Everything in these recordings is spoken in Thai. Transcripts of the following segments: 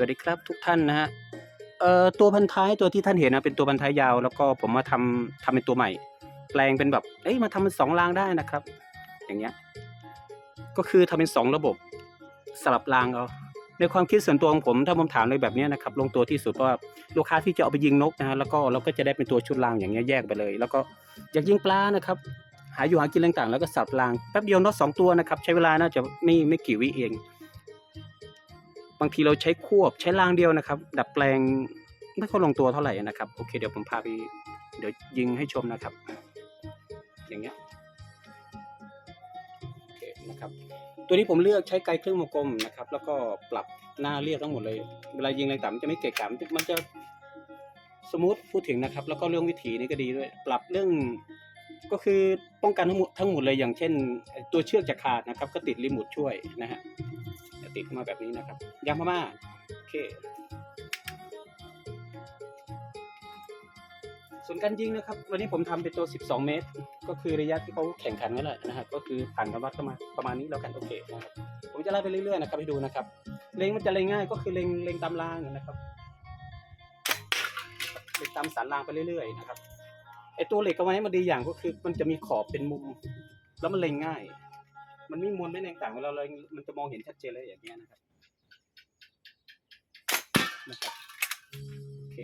วัสดีครับทุกท่านนะฮะเอ่อตัวพันท้ายตัวที่ท่านเห็นนะเป็นตัวพันท้ายยาว แล้วก็ผมมาทำทำเป็นตัวใหม่ แปลงเป็นแบบเอ้ยมาทำเป็นสองรางได้นะครับ อย่างเงี้ยก็คือทำเป็นสองระบบสลับรางเอาในความคิดส่วนตัวของผมถ้าผมถามเลยแบบนี้นะครับลงตัวที่สุดว่าลูกค้าที่จะเอาไปยิงนกนะฮะแล้วก็เราก็จะได้เป็นตัวชุดรางอย่างเงี้ยแยกไปเลย แล้วก็อยากยิงปลานะครับ หาอยู่หากินต่างๆ แล้วก็สับรางแป๊บเดียวนกสองตัวนะครับ ใช้เวลาน่าจะไม่ไม่กี่วิเอง บางทีเราใช้ควบใช้รางเดียวนะครับ ดัดแปลงไม่ค่อยลงตัวเท่าไหร่นะครับโอเคเดี๋ยวผมพาไปเดี๋ยวยิงให้ชมนะครับ อย่างเงี้ยโอเคนะครับตัวนี้ผมเลือกใช้ไกลเครื่องวงกลมนะครับ แล้วก็ปรับหน้าเรียบทั้งหมดเลยเวลายิงแรงต่ำมันจะไม่เกะกะมันจะมันจะสมูทพูดถึงนะครับ แล้วก็เรื่องวิถีนี่ก็ดีด้วย ปรับเรื่องก็คือป้องกันทั้งหมดทั้งหมดเลยอย่างเช่น ตัวเชือกจะขาดนะครับ ก็ติดรีโมทช่วยนะฮะ ติดเข้ามาแบบนี้นะครับยางพม่าโอเค ส่วนการยิงนะครับ วันนี้ผมทำเป็นตัว 12 เมตร ก็คือระยะที่เขาแข่งขันนั่นแหละนะครับก็คือผ่านกันวัดเข้ามาประมาณนี้แล้วกันโอเคนะครับผมจะไล่ไปเรื่อยๆนะครับให้ดูนะครับ เล็งมันจะเล็งง่ายก็คือเล็งเล็งตามรางนะครับเล็งตามสันรางไปเรื่อยๆนะครับไอตัวเหล็กเอาไว้มันดีอย่างก็คือมันจะมีขอบเป็นมุม แล้วมันเล็งง่าย มันไม่มวนไม่แรงต่างเวลาเรามันจะมองเห็นชัดเจนเลยอย่างเงี้ยนะครับนะครับโอเค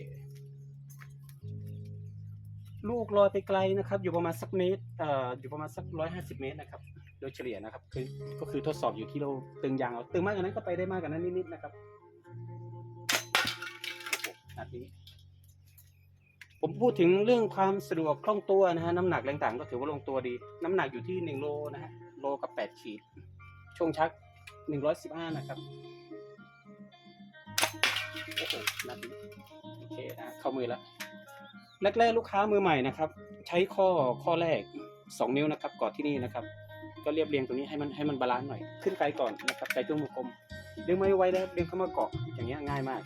ลูกลอยไปไกลนะครับ อยู่ประมาณสักเมตรเอ่ออยู่ประมาณสักร้อยห้าสิบเมตรนะครับ โดยเฉลี่ยนะครับ คือก็คือทดสอบอยู่ที่เราตึงยางเอาตึงมากกว่านั้นก็ไปได้มากกว่านั้นนิดๆนะครับโอ้โหนาทีผมพูดถึงเรื่องความสะดวกคล่องตัวนะฮะน้ำหนักแรงต่างก็ถือว่าลงตัวดี น้ำหนักอยู่ที่หนึ่งโลนะฮะ ลกับแปดขีด ช่วงชักหนึ่งร้อยสิบห้านะครับ โอ้โหนาทีโอเคนะเข้ามือแล้วแรกๆลูกค้ามือใหม่นะครับ ใช้ข้อข้อแรก 2 นิ้วนะครับกอดที่นี่นะครับ ก็เรียบเรียงตรงนี้ให้มันให้มันบาลานซ์หน่อย ขึ้นไกลก่อนนะครับไกลตัววงกลมดึงไม่ไว้แล้วดึงเข้ามาเกาะอย่างเงี้ยง่ายมาก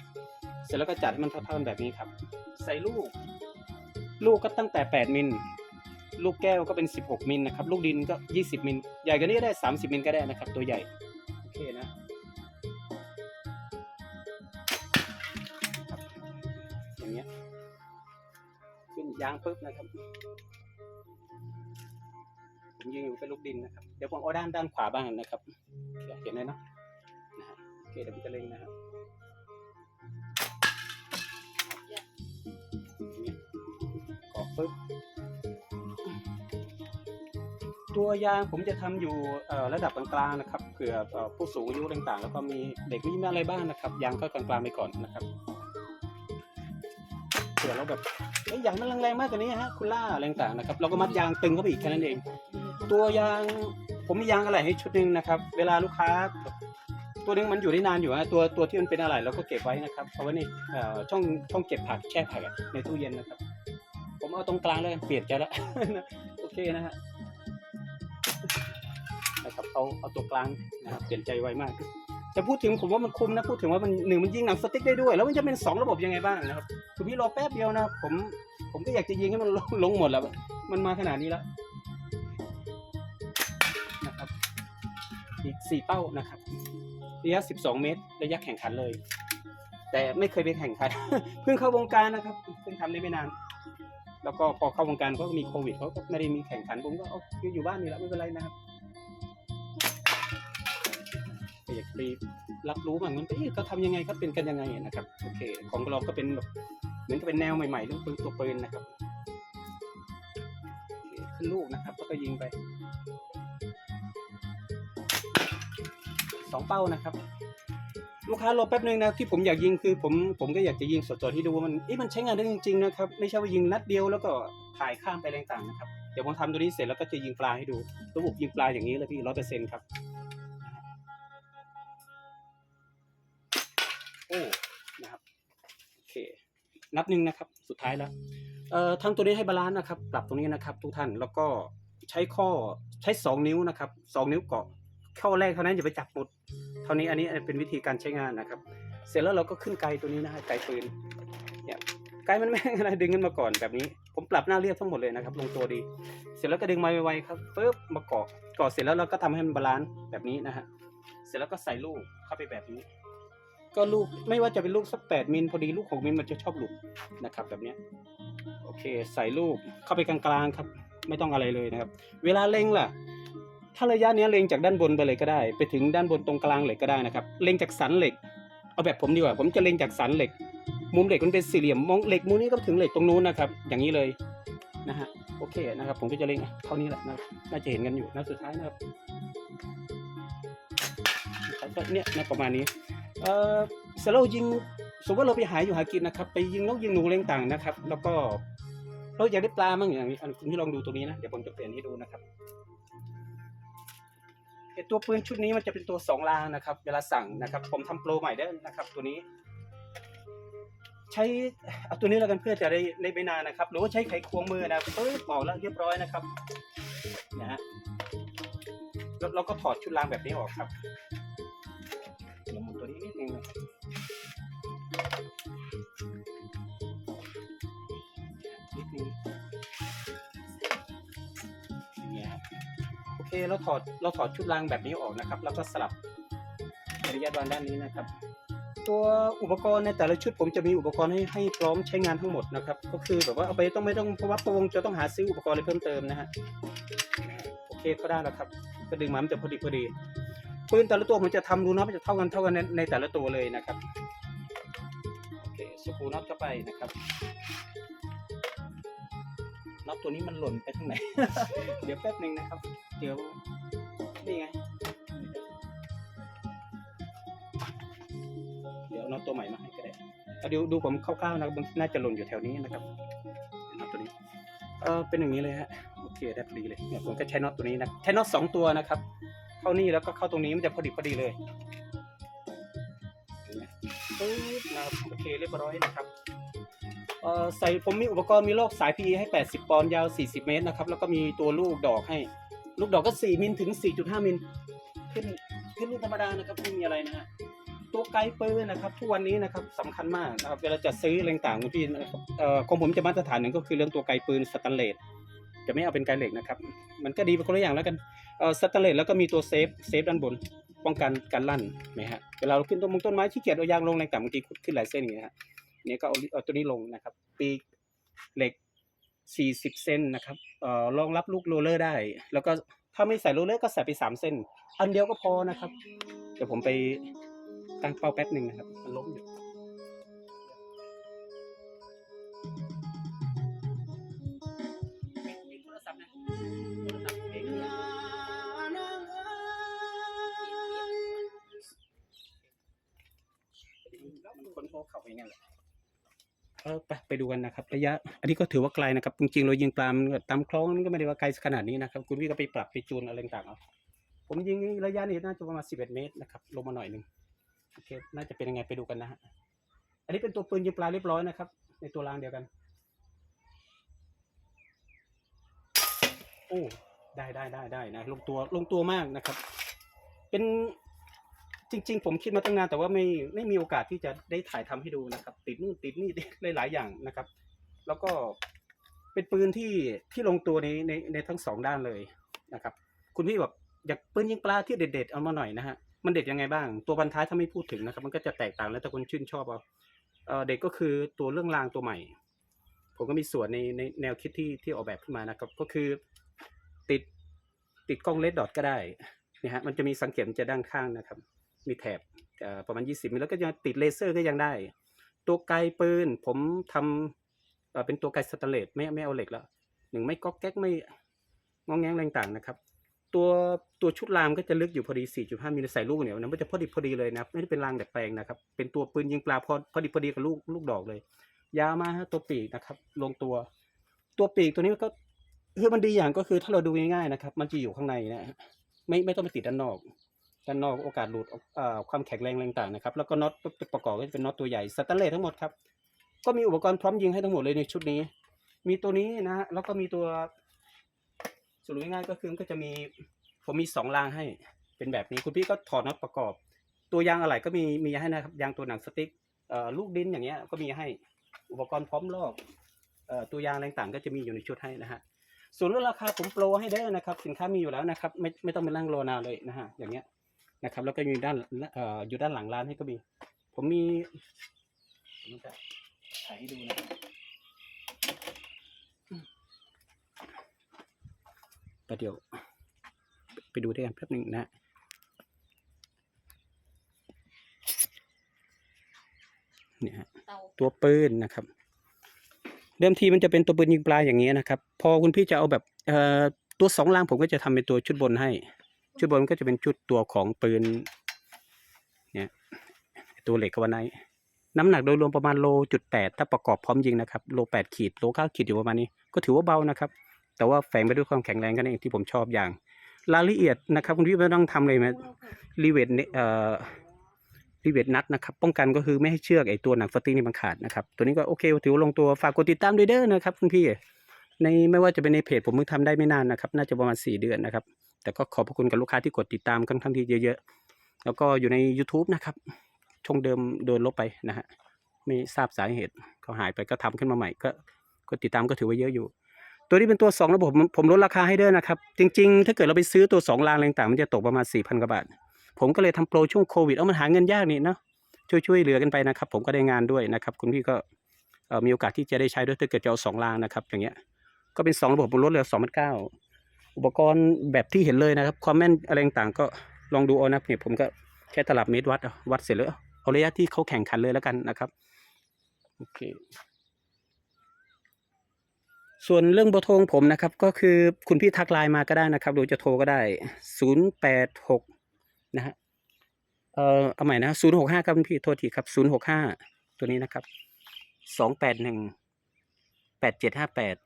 เสร็จแล้วก็จัดให้มันเท่าๆกันแบบนี้ครับ ใส่ลูก ลูกก็ตั้งแต่ 8 มิล ลูกแก้วก็เป็น 16 มิลนะครับ ลูกดินก็ 20 มิล ใหญ่กว่านี้ก็ได้ 30 มิลก็ได้นะครับ ตัวใหญ่ โอเคนะ อย่างเงี้ย ขึ้นยางปุ๊บนะครับ ผมยิงอยู่เป็นลูกดินนะครับ เดี๋ยวผมเอาด้านด้านขวาบ้างนะครับ เห็นไหมเนาะนะฮะโอเคเดี๋ยวผมจะเล็งนะครับปุ๊บ ตัวยางผมจะทำอยู่ระดับกลางๆนะครับเผื่อผู้สูงอายุต่างๆ แล้วก็มีเด็กมีอะไรบ้างนะครับยางก็กลางๆไปก่อนนะครับเผื่อเราแบบเอ้ยอย่างมันแรงๆมากกว่านี้ฮะคุณล่าอะไรต่างๆนะครับ เราก็มัดยางตึงเข้าไปอีกแค่นั้นเอง ตัวยางผมมียางอะไรให้ชุดหนึ่งนะครับ เวลาลูกค้า ตัวนึงมันอยู่ได้นานอยู่ฮะตัวตัวที่มันเป็นอะไรเราก็เก็บไว้นะครับเอาไว้ในเอ่ช่องช่องเก็บผักแช่ผักในตู้เย็นนะครับ ผมเอาตรงกลางเลยเปลี่ยนใจแล้วโอเคนะฮะ นะครับเอาเอาตัวกลางนะครับเปลี่ยนใจไวมากแต่พูดถึงผมว่ามันคุ้มนะพูดถึงว่ามันหนึ่งมันยิงหนังสติ๊กได้ด้วย แล้วมันจะเป็นสองระบบยังไงบ้างนะครับคือพี่รอแป๊บเดียวนะผมผมก็อยากจะยิงให้มันลงลงหมดแล้ว มันมาขนาดนี้แล้วนะครับอีกสี่เป้านะครับระยะสิบสองเมตร ระยะแข่งขันเลย แต่ไม่เคยไปแข่งขันเพิ่งเข้าวงการนะครับเพิ่งทำได้ไม่นาน แล้วก็พอเข้าวงการก็มีโควิดเขาก็ไม่ได้มีแข่งขันผมก็เอาอยู่บ้านนี่แหละไม่เป็นไรนะครับ็อยากไปรับรู้บ้างมันเอ๊ะเขาทำยังไงเขาเป็นกันยังไงนะครับโอเค ของเราก็เป็นแบบเหมือนกับเป็นแนวใหม่ๆเรื่องปืนตัวปืนนะครับขึ้นลูกนะครับแล้วก็ยิงไปสองเป้านะครับ ลูกค้ารอแป๊บนึงนะที่ผมอยากยิงคือผมผมก็อยากจะยิงสดๆให้ดูว่ามันเอ๊ะมันใช้งานได้จริงๆนะครับไม่ใช่ว่ายิงนัดเดียวแล้วก็ถ่ายข้ามไปอะไรต่างนะครับเดี๋ยวผมทำตัวนี้เสร็จแล้วก็จะยิงปลาให้ดู ระบบยิงปลาอย่างนี้เลยพี่ร้อยเปอร์เซ็นต์ครับ โอ้นะครับโอเคนับหนึ่งนะครับสุดท้ายแล้วเอ่อทั้งตัวนี้ให้บาลานซ์นะครับ ปรับตรงนี้นะครับ ทุกท่านแล้วก็ใช้ข้อใช้สองนิ้วนะครับสองนิ้วเกาะเข้าแรกเท่านั้นอย่าไปจับหมดเท่านี้อันนี้เป็นวิธีการใช้งานนะครับ เสร็จแล้วเราก็ขึ้นไกลตัวนี้นะฮะไกลปืนเนี่ยไกลมันแม่งอะไรดึงขึ้นมาก่อนแบบนี้ ผมปรับหน้าเรียบทั้งหมดเลยนะครับ ลงตัวดี เสร็จแล้วก็ดึงมาไวๆครับปึ๊บมาเกาะเกาะเสร็จแล้วเราก็ทำให้มันบาลานซ์แบบนี้นะฮะเสร็จแล้วก็ใส่ลูกเข้าไปแบบนี้ ก็ลูกไม่ว่าจะเป็นลูกสักแปดมิลพอดีลูกหกมิลมันจะชอบหลุดนะครับ แบบเนี้ยโอเค ใส่ลูกเข้าไปกลางๆครับ ไม่ต้องอะไรเลยนะครับ เวลาเล็งล่ะ ถ้าระยะเนี้ยเล็งจากด้านบนไปเลยก็ได้ ไปถึงด้านบนตรงกลางเหล็กก็ได้นะครับ เล็งจากสันเหล็ก เอาแบบผมดีกว่า ผมจะเล็งจากสันเหล็ก มุมเหล็กมันเป็นสี่เหลี่ยมมองเหล็กมุมนี้ก็ถึงเหล็กตรงนู้นนะครับ อย่างนี้เลยนะฮะโอเคนะครับ ผมก็จะเล็งเท่านี้แหละนะน่าจะเห็นกันอยู่นะสุดท้ายนะครับก็เนี่ยนะประมาณนี้ เออเสร็จแล้วยิงสมมติว่าเราไปหาอยู่หากินนะครับ ไปยิงนกยิงหนูเลี้ยงต่างนะครับ แล้วก็เราอยากได้ปลามั่งอย่างนี้คุณที่ลองดูตัวนี้นะ เดี๋ยวผมจะเปลี่ยนให้ดูนะครับไอตัวปืนชุดนี้มันจะเป็นตัวสองรางนะครับ เวลาสั่งนะครับ ผมทำโปรใหม่ได้นะครับ ตัวนี้ ใช้เอาตัวนี้แล้วกันเพื่อจะได้ได้ไม่นานนะครับ หรือว่าใช้ไขควงมือนะเอ้ยปอกแล้วเรียบร้อยนะครับนะฮะแล้วเราก็ถอดชุดรางแบบนี้ออกครับ เราหมุนตัวนี้นิดนึงนะนิดนึงอย่างเงี้ยโอเคเราถอดเราถอดชุดรางแบบนี้ออกนะครับ แล้วก็สลับระยะวางด้านนี้นะครับ ตัวอุปกรณ์ในแต่ละชุดผมจะมีอุปกรณ์ให้ให้พร้อมใช้งานทั้งหมดนะครับ ก็คือแบบว่าเอาไปต้องไม่ต้องเพราะว่าพระวงจะต้องหาซื้ออุปกรณ์อะไรเพิ่มเติมนะฮะโอเคก็ได้แล้วครับก็ดึงมามันจะพอดีพอดี ปืนแต่ละตัวผมจะทำรูน็อตมันจะเท่ากันเท่ากันในในแต่ละตัวเลยนะครับโอเคสกรูน็อตเข้าไปนะครับน็อตตัวนี้มันหล่นไปทางไหน เดี๋ยวแป๊บหนึ่งนะครับ เดี๋ยวนี่ไงเดี๋ยวน็อตตัวใหม่มาให้ก็ได้เดี๋ยวดูผมคร่าวๆนะครับมันน่าจะหล่นอยู่แถวนี้นะครับน็อตตัวนี้เออเป็นอย่างนี้เลยฮะโอเคได้พอดีเลยเนี่ยผมก็ใช้น็อตตัวนี้นะใช้น็อตสองตัวนะครับ เข้านี่แล้วก็เข้าตรงนี้มันจะพอดีพอดีเลยเห็นไหมปึ๊บนะครับโอเคเรียบร้อยนะครับเอ่อใส่ผมมีอุปกรณ์มีโลกสาย PE ให้ 80 ปอนด์ยาว 40 เมตรนะครับ แล้วก็มีตัวลูกดอกให้ ลูกดอกก็ 4 มิลถึง 4.5 มิลขึ้นขึ้นลูกธรรมดานะครับไม่มีอะไรนะฮะตัวไกลปืนนะครับทุกวันนี้นะครับสำคัญมากนะครับเวลาจะซื้ออะไรต่างๆคุณพี่นะครับเอ่อของผมจะมาตรฐานหนึ่งก็คือเรื่องตัวไกลปืนสแตนเลสจะไม่เอาเป็นไกลเหล็กนะครับ มันก็ดีไปคนละอย่างแล้วกัน สแตนเลสแล้วก็มีตัวเซฟเซฟด้านบนป้องกันการลั่นนะฮะเวลาเราขึ้นต้นมงต้นไม้ที่เกียจเอายางลงแรงต่ำบางทีขึ้นหลายเส้นอย่างเงี้ยฮะเนี่ยก็เอาเอาตัวนี้ลงนะครับ ปีกเหล็ก 40 เส้นนะครับเอ่อรองรับลูกโรลเลอร์ได้ แล้วก็ถ้าไม่ใส่โรลเลอร์ก็ใส่ไป 3 เส้น อันเดียวก็พอนะครับ เดี๋ยวผมไปตั้งเป้าแป๊บหนึ่งนะครับมันล้มอยู่ คนพวกเขาไปงั้นแหละเออไปไปดูกันนะครับ ระยะ อันนี้ก็ถือว่าไกลนะครับ จริงๆเรายิงปลามันก็ตามคลองมันก็ไม่ได้ว่าไกลขนาดนี้นะครับ คุณพี่ก็ไปปรับไปจูนอะไรต่างๆเอาผมยิงระยะนี้น่าจะประมาณ 11 เมตรนะครับลงมาหน่อยหนึ่งโอเคน่าจะเป็นยังไงไปดูกันนะฮะอันนี้เป็นตัวปืนยิงปลาเรียบร้อยนะครับ ในตัวรางเดียวกัน โอ้ได้ได้ได้ได้นะลงตัวลงตัวมากนะครับ เป็น จริง ๆ ผมคิดมาตั้งนานแต่ว่าไม่ไม่มีโอกาสที่จะได้ถ่ายทำให้ดูนะครับ ติดนู่นติดนี่หลายๆอย่างนะครับ แล้วก็เป็นปืนที่ที่ลงตัวในในในทั้งสองด้านเลยนะครับ คุณพี่แบบอยากปืนยิงปลาที่เด็ด ๆ เอามาหน่อยนะฮะมันเด็ดยังไงบ้าง ตัวบรรท้ายถ้าไม่พูดถึงนะครับ มันก็จะแตกต่างแล้วแต่คนชื่นชอบเอาเออเด็กก็คือตัวเรื่องรางตัวใหม่ ผมก็มีส่วนในในแนวคิดที่ที่ออกแบบขึ้นมานะครับ ก็คือติดติดกล้องเลดดอทก็ได้นะฮะมันจะมีสังเกตมันจะด้านข้างนะครับ มีแถบประมาณ 20มิลแล้วก็ยังติดเลเซอร์ก็ยังได้ ตัวไกลปืนผมทำเอ่อเป็นตัวไกลสแตนเลสไม่ไม่เอาเหล็กแล้วหนึ่งไม่ก๊อกแก๊กไม่งองแงงต่างๆนะครับ ตัวตัวชุดรามก็จะลึกอยู่พอดี 4.5มิลใส่ลูกเนี่ยนะมันจะพอดีพอดีเลยนะไม่ได้เป็นรางดัดแปลงนะครับ เป็นตัวปืนยิงปลาพอพอดีพอดีกับลูกลูกดอกเลย ยาวมาตัวปีกนะครับ ลงตัว ตัวปีกตัวนี้ก็คือมันดีอย่างก็คือถ้าเราดูง่ายๆนะครับ มันจะอยู่ข้างในนะฮะไม่ไม่ต้องไปติดด้านนอก ด้านนอกโอกาสหลุดความแข็งแรงต่างๆนะครับแล้วก็น็อตประกอบก็จะเป็นน็อตตัวใหญ่สแตนเลสทั้งหมดครับก็มีอุปกรณ์พร้อมยิงให้ทั้งหมดเลยในชุดนี้ มีตัวนี้นะฮะแล้วก็มีตัวสรุปง่ายๆก็คือก็จะมีผมมีสองรางให้เป็นแบบนี้คุณพี่ก็ถอดน็อตประกอบ ตัวยางอะไรก็มีมีให้นะครับยางตัวหนังสติ๊กลูกดินอย่างเงี้ยก็มีให้อุปกรณ์พร้อมลอกตัวยางต่างๆ ก็จะมีอยู่ในชุดให้นะฮะส่วนเรื่องราคาผมโปรให้ได้นะครับ สินค้ามีอยู่แล้วนะครับ ไม่ไม่ต้องไปนั่างรอนาเลยนะฮะอย่างเงี้ย นะครับ แล้วก็อยู่ด้านเอ่ออยู่ด้านหลังร้านให้ก็มี ผมมีผมจะถ่ายให้ดูนะครับประเดี๋ยว ไปดูด้วยกันแป๊บหนึ่งนะเนี่ยฮะเตาตัวปืนนะครับ เดิมทีมันจะเป็นตัวปืนยิงปลาอย่างเงี้ยนะครับ พอคุณพี่จะเอาแบบเอ่อตัวสองล่างผมก็จะทำเป็นตัวชุดบนให้ ชุดบนก็จะเป็นชุดตัวของปืนเนี่ยตัวเหล็กกวันไนน้ำหนักโดยรวมประมาณโลจุดแปดถ้าประกอบพร้อมยิงนะครับโลแปดขีดโลเก้าขีดอยู่ประมาณนี้ ก็ถือว่าเบานะครับ แต่ว่าแฝงไปด้วยความแข็งแรงกันเองที่ผมชอบอย่างรายละเอียดนะครับคุณพี่ไม่ต้องทำเลยไหมรีเวทเนเอ่อรีเวทนัดนะครับ ป้องกันก็คือไม่ให้เชือกไอตัวหนังสติ๊กนี่มันขาดนะครับ ตัวนี้ก็โอเคถือว่าลงตัวฝากกดติดตามด้วยเด้อนะครับคุณพี่ในไม่ว่าจะเป็นในเพจผมเพิ่งทำได้ไม่นานนะครับ น่าจะประมาณ 4 เดือนนะครับ แต่ก็ขอบพระคุณกับลูกค้าที่กดติดตามค่อนข้างที่เยอะๆ แล้วก็อยู่ใน YouTube นะครับ ช่องเดิมโดนลบไปนะฮะ ไม่ทราบสาเหตุเขาหายไปก็ทำขึ้นมาใหม่ ก็กดติดตามก็ถือว่าเยอะอยู่ ตัวนี้เป็นตัว 2 ระบบผมลดราคาให้เด้อนะครับ จริงๆ ถ้าเกิดเราไปซื้อตัว 2 รางอะไรต่างๆมันจะตกประมาณ4,000กว่าบาท ผมก็เลยทำโปรช่วงโควิด เอามันหาเงินยากนี่เนาะช่วยช่วยเหลือกันไปนะครับ ผมก็ได้งานด้วยนะครับ คุณพี่ก็มีโอกาสที่จะได้ใช้ด้วยถ้าเกิดจะเอาสองรางนะครับ อย่างเงี้ย ก็เป็นสองระบบบนรถเหลยสองพันเก้า อุปกรณ์แบบที่เห็นเลยนะครับความแม่นอะไรต่างก็ลองดูเอานะเนี่ยผมก็แค่ตลับเมตรวัดวัดเสร็จแล้วเอาระยะที่เขาแข่งขันเลยแล้วกันนะครับโอเคส่วนเรื่องเบอร์โทรของผมนะครับก็คือคุณพี่ทักไลน์มาก็ได้นะครับหรือจะโทรก็ได้ศูนย์แปดหกนะฮะเอ่อเอาใหม่นะศูนย์หกห้าครับคุณพี่โทษทีครับศูนย์หกห้าตัวนี้นะครับสองแปดหนึ่งแปดเจ็ดห้าแปด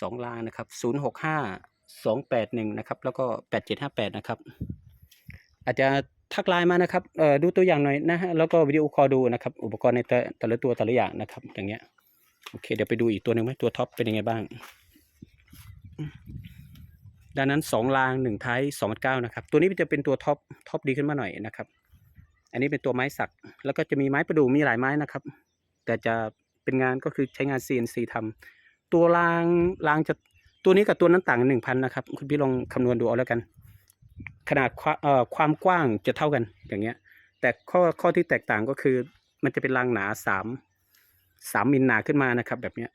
สองลางนะครับศูนย์หกห้าสองแปดหนึ่งนะครับ แล้วก็แปดเจ็ดห้าแปดนะครับ อาจจะทักไลน์มานะครับเอ่อดูตัวอย่างหน่อยนะฮะแล้วก็วิดีโอคอลดูนะครับ อุปกรณ์ในแต่แต่ละตัวแต่ละอย่างนะครับ อย่างเงี้ยโอเค เดี๋ยวไปดูอีกตัวหนึ่งไหมตัวท็อปเป็นยังไงบ้างดังนั้นสองรางหนึ่งท้ายสองพันเก้านะครับ ตัวนี้จะเป็นตัวท็อปท็อปดีขึ้นมาหน่อยนะครับ อันนี้เป็นตัวไม้สัก แล้วก็จะมีไม้ประดู่มีหลายไม้นะครับ แต่จะเป็นงานก็คือใช้งาน CNC ทำ ตัวรางรางจะตัวนี้กับตัวนั้นต่างกันหนึ่งพันนะครับ คุณพี่ลองคำนวณดูเอาแล้วกัน ขนาดความความกว้างจะเท่ากันอย่างเงี้ย แต่ข้อข้อที่แตกต่างก็คือ มันจะเป็นรางหนาสามสามมิลหนาขึ้นมานะครับ แบบเนี้ย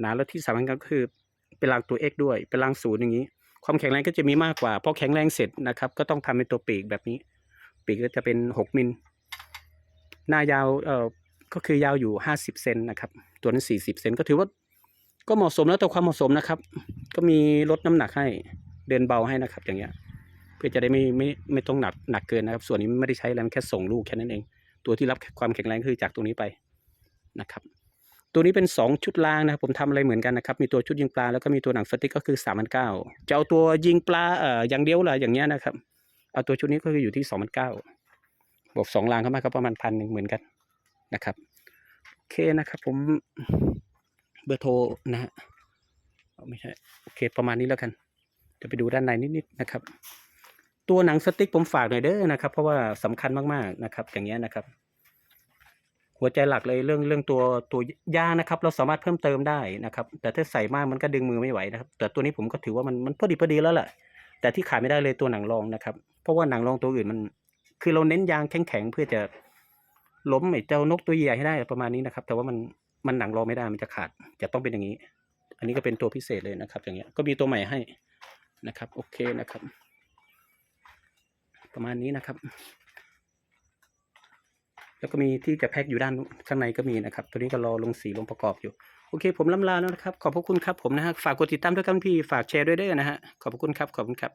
หนาแล้วที่สำคัญก็คือเป็นรางตัว X ด้วย เป็นรางศูนย์อย่างนี้ ความแข็งแรงก็จะมีมากกว่าพอแข็งแรงเสร็จนะครับ ก็ต้องทำเป็นตัวปีกแบบนี้ ปีกก็จะเป็นหกมิลหน้ายาวเอ่อก็คือยาวอยู่ห้าสิบเซนนะครับ ตัวนั้นสี่สิบเซนก็ถือว่า ก็เหมาะสมแล้วแต่ความเหมาะสมนะครับ ก็มีลดน้ำหนักให้เดินเบาให้นะครับ อย่างเงี้ย เพื่อจะได้ไม่ไม่ไม่ต้องหนักหนักเกินนะครับ ส่วนนี้ไม่ได้ใช้แล้วแค่ส่งลูกแค่นั้นเอง ตัวที่รับความแข็งแรงคือจากตรงนี้ไปนะครับ ตัวนี้เป็นสองชุดรางนะครับผมทำอะไรเหมือนกันนะครับ มีตัวชุดยิงปลาแล้วก็มีตัวหนังสติ๊กก็คือสามพันเก้าจะเอาตัวยิงปลาเอ่ออย่างเดียวเหรออย่างเงี้ยนะครับเอาตัวชุดนี้ก็คืออยู่ที่สองพันเก้าบวกสองรางเข้ามาก็ประมาณพันหนึ่งเหมือนกันนะครับโอเคนะครับผม เบอร์โทรนะฮะไม่ใช่โอเคประมาณนี้แล้วกันจะไปดูด้านในนิดๆนะครับ ตัวหนังสติ๊กผมฝากหน่อยเด้อนะครับ เพราะว่าสำคัญมากๆนะครับ อย่างเงี้ยนะครับ หัวใจหลักเลยเรื่องเรื่องตัวตัวยานะครับ เราสามารถเพิ่มเติมได้นะครับ แต่ถ้าใส่มากมันก็ดึงมือไม่ไหวนะครับ แต่ตัวนี้ผมก็ถือว่ามันมันพอดีพอดีแล้วแหละแต่ที่ขาดไม่ได้เลยตัวหนังรองนะครับ เพราะว่าหนังรองตัวอื่นมัน คือเราเน้นยางแข็งๆเพื่อจะล้มไอ้เจ้านกตัวใหญ่ให้ได้ประมาณนี้นะครับ แต่ว่ามัน มันหนังรอไม่ได้มันจะขาดจะต้องเป็นอย่างนี้ อันนี้ก็เป็นตัวพิเศษเลยนะครับ อย่างเงี้ยก็มีตัวใหม่ให้นะครับ โอเคนะครับ ประมาณนี้นะครับ แล้วก็มีที่จะแพ็คอยู่ด้านข้างในก็มีนะครับ ตัวนี้ก็รอลงสีลงประกอบอยู่โอเค ผมล่ำลาแล้วนะครับ ขอบพระคุณครับผมนะฮะฝากกดติดตามด้วยกันพี่ฝากแชร์ด้วยด้อนะฮะขอบพระคุณครับขอบคุณครับ